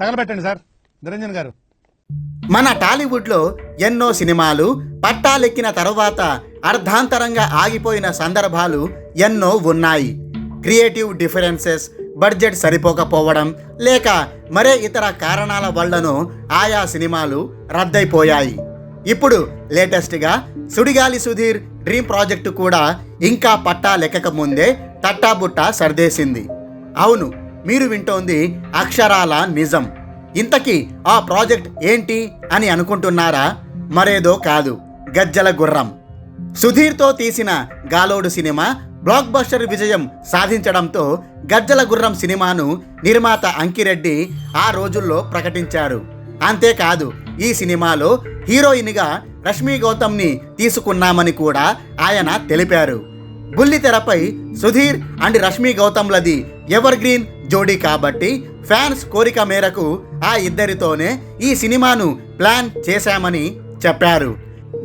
తగలబెట్టండి sir. Niranjan గారు. మన టాలీవుడ్లో ఎన్నో సినిమాలు పట్టాలెక్కిన తర్వాత అర్ధాంతరంగా ఆగిపోయిన సందర్భాలు ఎన్నో ఉన్నాయి. క్రియేటివ్ డిఫరెన్సెస్ బడ్జెట్ సరిపోకపోవడం లేక మరే ఇతర కారణాల వల్లనో ఆయా సినిమాలు రద్దయిపోయాయి. ఇప్పుడు లేటెస్ట్గా సుడిగాలి సుధీర్ డ్రీమ్ ప్రాజెక్టు కూడా ఇంకా పట్టా లెక్కక ముందే తట్టాబుట్టా సర్దేసింది. అవును మీరు వింటోంది అక్షరాల నిజం. ఇంతకీ ఆ ప్రాజెక్ట్ ఏంటి అని అనుకుంటున్నారా? మరేదో కాదు. గజ్జల గుర్రం. సుధీర్తో తీసిన గాలోడు సినిమా బ్లాక్ బస్టర్ విజయం సాధించడంతో గజ్జల గుర్రం సినిమాను నిర్మాత అంకిరెడ్డి ఆ రోజుల్లో ప్రకటించారు. అంతేకాదు ఈ సినిమాలో హీరోయిన్గా రష్మి గౌతమ్ని తీసుకున్నామని కూడా ఆయన తెలిపారు. బుల్లితెరపై సుధీర్ అండ్ రష్మి గౌతమ్లది ఎవర్ గ్రీన్ జోడీ కాబట్టి ఫ్యాన్స్ కోరిక మేరకు ఆ ఇద్దరితోనే ఈ సినిమాను ప్లాన్ చేశామని చెప్పారు.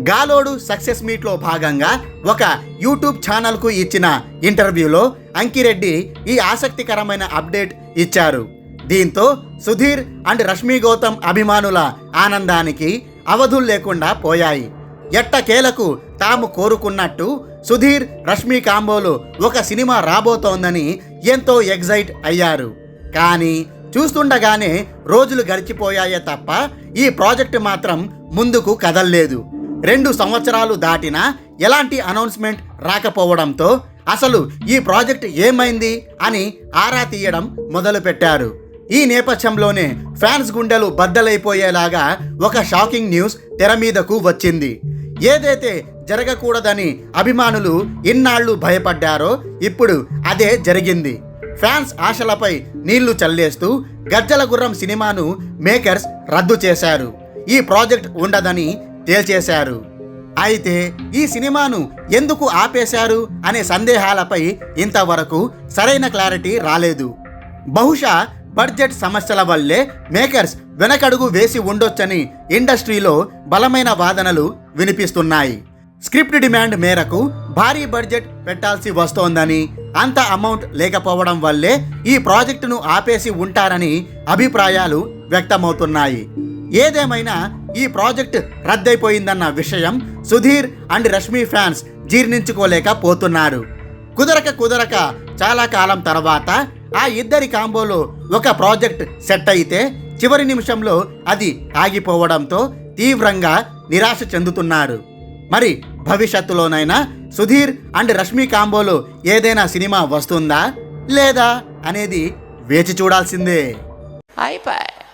గాలోడు సక్సెస్ మీట్లో భాగంగా ఒక యూట్యూబ్ ఛానల్కు ఇచ్చిన ఇంటర్వ్యూలో అంకిరెడ్డి ఈ ఆసక్తికరమైన అప్డేట్ ఇచ్చారు. దీంతో సుధీర్ అండ్ రష్మి గౌతమ్ అభిమానుల ఆనందానికి అవధులు లేకుండా పోయాయి. ఎట్టకేలకు తాము కోరుకున్నట్టు సుధీర్ రష్మి కాంబోలో ఒక సినిమా రాబోతోందని ఎంతో ఎగ్జైట్ అయ్యారు. కానీ చూస్తుండగానే రోజులు గడిచిపోయాయే తప్ప ఈ ప్రాజెక్టు మాత్రం ముందుకు కదల్లేదు. రెండు సంవత్సరాలు దాటినా ఎలాంటి అనౌన్స్మెంట్ రాకపోవడంతో అసలు ఈ ప్రాజెక్ట్ ఏమైంది అని ఆరా తీయడం మొదలుపెట్టారు. ఈ నేపథ్యంలోనే ఫ్యాన్స్ గుండెలు బద్దలైపోయేలాగా ఒక షాకింగ్ న్యూస్ తెర మీదకు వచ్చింది. ఏదైతే జరగకూడదని అభిమానులు ఇన్నాళ్ళు భయపడ్డారో ఇప్పుడు అదే జరిగింది. ఫ్యాన్స్ ఆశలపై నీళ్ళు చల్లేస్తూ గజ్జల గుర్రం సినిమాను మేకర్స్ రద్దు చేశారు. ఈ ప్రాజెక్ట్ ఉండదని తేల్చేశారు. అయితే ఈ సినిమాను ఎందుకు ఆపేశారు అనే సందేహాలపై ఇంతవరకు సరైన క్లారిటీ రాలేదు. బహుశా బడ్జెట్ సమస్యల వల్లే మేకర్స్ వెనకడుగు వేసి ఉండొచ్చని ఇండస్ట్రీలో బలమైన వాదనలు వినిపిస్తున్నాయి. స్క్రిప్ట్ డిమాండ్ మేరకు భారీ బడ్జెట్ పెట్టాల్సి వస్తోందని అంత అమౌంట్ లేకపోవడం వల్లే ఈ ప్రాజెక్టును ఆపేసి ఉంటారని అభిప్రాయాలు వ్యక్తమవుతున్నాయి. ఏదేమైనా ఈ ప్రాజెక్ట్ రద్దయిపోయిందన్న విషయం సుధీర్ అండ్ రష్మి ఫ్యాన్స్ జీర్ణించుకోలేకపోతున్నారు. కుదరక కుదరక చాలా కాలం తర్వాత ఆ ఇద్దరి కాంబోలో ఒక ప్రాజెక్ట్ సెట్ అయితే చివరి నిమిషంలో అది ఆగిపోవడంతో తీవ్రంగా నిరాశ చెందుతున్నారు. మరి భవిష్యత్తులోనైనా సుధీర్ అండ్ రష్మి కాంబోలో ఏదైనా సినిమా వస్తుందా? లేదా? అనేది వేచి చూడాల్సిందే. అయిపోయి